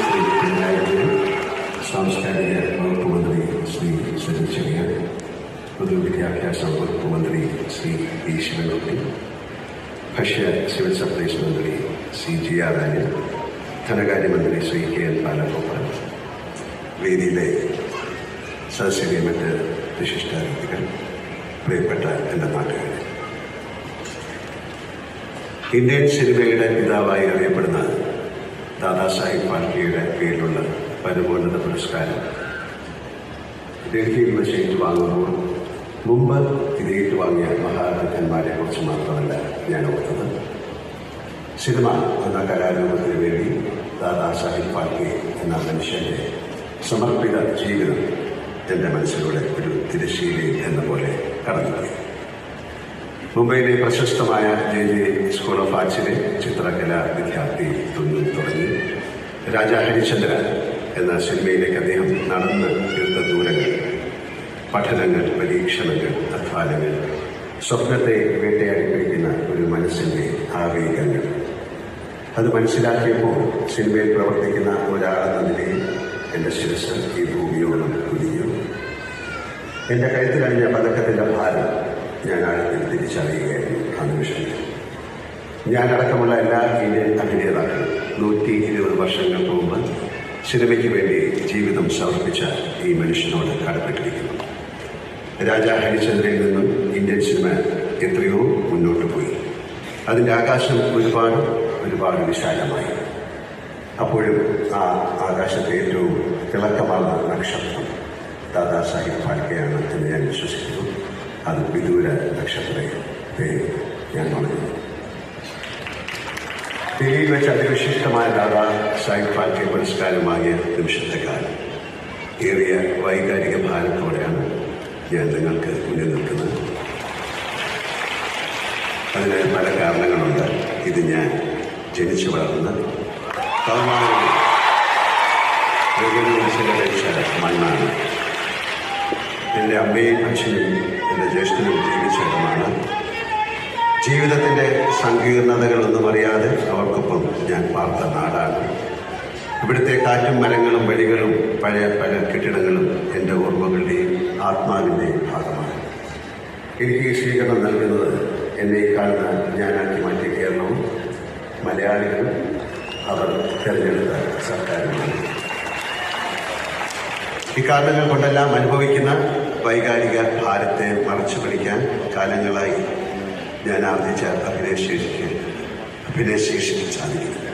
ശ്രീ പിണറായി ശ്രീ സജി പൊതുവിദ്യാഭ്യാസ വകുപ്പ് മന്ത്രി ശ്രീ ശിവൻകുട്ടി ഭക്ഷ്യ സിവിൽ സപ്ലൈസ് മന്ത്രി സി ആർ രാജൻ ധനകാര്യമന്ത്രി ശ്രീ കെ എൻ ബാലഗോപാൽ വേദിയിലെ സദസ്യരെ മറ്റ് വിശിഷ്ടാതിഥികൾ പ്രിയപ്പെട്ട എന്റെ നാട്ടുകാരെ ഇന്ത്യൻ സിനിമയുടെ പിതാവായി ദാദാസാഹിബ് ഫാൽക്കെയുടെ പേരിലുള്ള പരമോന്നത പുരസ്കാരം. ഡൽഹിയിൽ വെച്ച് ഏറ്റുവാങ്ങുമ്പോൾ മുമ്പ് ഇത് ഏറ്റുവാങ്ങിയ മഹാരഥന്മാരെ കുറിച്ച് മാത്രമല്ല ഞാൻ ഓർത്തത്. സിനിമ എന്ന കലാരൂപത്തിന് വേണ്ടി ദാദാസാഹിബ് ഫാൽക്കെ എന്ന മനുഷ്യന്റെ സമർപ്പിത ജീവിതം എന്റെ മനസ്സിലൂടെ ഒരു തിരശ്ശീലയിൽ എന്ന പോലെ കടന്നുപോയി. മുംബൈയിലെ പ്രശസ്തമായ ജെ ജെ സ്കൂൾ ഓഫ് ആർട്സിലെ ചിത്രകലാ വിദ്യാർത്ഥി തുന്നു തുടങ്ങി. രാജാ ഹരിചന്ദ്ര എന്ന സിനിമയിലേക്ക് അദ്ദേഹം നടന്ന് തീർത്ത ദൂരങ്ങൾ പഠനങ്ങൾ പരീക്ഷണങ്ങൾ അധ്വാനങ്ങൾ സ്വപ്നത്തെ വേട്ടയാടി പിടിക്കുന്ന ഒരു മനസ്സിന്റെ ആവേഗങ്ങൾ. അത് മനസ്സിലാക്കിയപ്പോൾ സിനിമയിൽ പ്രവർത്തിക്കുന്ന ഒരാളെന്ന നിലയിൽ എന്റെ ശിരസ് ഈ ഭൂമിയോളം കുനിഞ്ഞു. എന്റെ കഴുത്തിലണിഞ്ഞ പതക്കത്തിന്റെ ഭാരം ഞാൻ ആഴത്തിൽ തിരിച്ചറിയുകയായിരുന്നു. ആ നിമിഷം ഞാനടക്കമുള്ള എല്ലാ ഇന്ത്യൻ അഭിനേതാക്കളും നൂറ്റി ഇരുപത് മുമ്പ് സിനിമയ്ക്ക് വേണ്ടി ജീവിതം സമർപ്പിച്ച ഈ മനുഷ്യനോട് കടപ്പെട്ടിരിക്കുന്നു. രാജ ഹരിചന്ദ്രയിൽ നിന്നും ഇന്ത്യൻ സിനിമ എത്രയോ മുന്നോട്ട് പോയി. അതിന്റെ ആകാശം ഒരുപാട് ഒരുപാട് വിശാലമായി. അപ്പോഴും ആ ആകാശത്തെ ഏറ്റവും തിളക്കമാർന്ന നക്ഷത്രം ദാദാ സാഹിബ് ഫാൽക്കെയാണ് എന്ന് ഞാൻ വിശ്വസിക്കുന്നു. അത് വിദൂര നക്ഷത്രത്തെ ഞാൻ പറഞ്ഞു ദില്ലിയിൽ വെച്ച് അതിവിശിഷ്ടമായ ദാദാ സാഹിബ് ഫാൽക്കെ പുരസ്കാരമാകിയ നിമിഷത്തെ കാലം. ഏറിയ വൈകാരിക ഭാരത്തോടെയാണ് ഞാൻ നിങ്ങൾക്ക് മുന്നിൽ നിൽക്കുന്നത്. അതിന് പല കാരണങ്ങളുണ്ട്. ഇത് ഞാൻ ജനിച്ചു വളർന്ന മണ്ണാണ്. എന്റെ അമ്മയും അച്ഛനും എന്റെ ജ്യേഷ്ഠനും ജീവിച്ചിടമാണ് ജീവിതത്തിന്റെ സങ്കീർണതകളൊന്നും അറിയാതെ അവർക്കൊപ്പം ഞാൻ പാർത്ത നാടാണ്. ഇവിടുത്തെ കാറ്റും മരങ്ങളും വഴികളും പഴയ പല കെട്ടിടങ്ങളും എന്റെ ഓർമ്മകളുടെയും ആത്മാവിന്റെയും ഭാഗമാണ്. എനിക്ക് ഈ സ്വീകരണം നൽകുന്നത് എന്നെ ഈ കാണുന്ന ഞാനാക്കി മാറ്റിയ കേരളവും മലയാളികളും അവർ തിരഞ്ഞെടുത്ത സർക്കാരുമാണ്. ഇക്കാരണങ്ങൾ കൊണ്ടെല്ലാം അനുഭവിക്കുന്ന വൈകാരിക ഭാരത്തെ മറച്ചു പിടിക്കാൻ കാലങ്ങളായി ഞാൻ ആർജിച്ച അഭിനയശേഷിക്ക് അഭിനയശേഷിക്ക് സാധിക്കുന്നു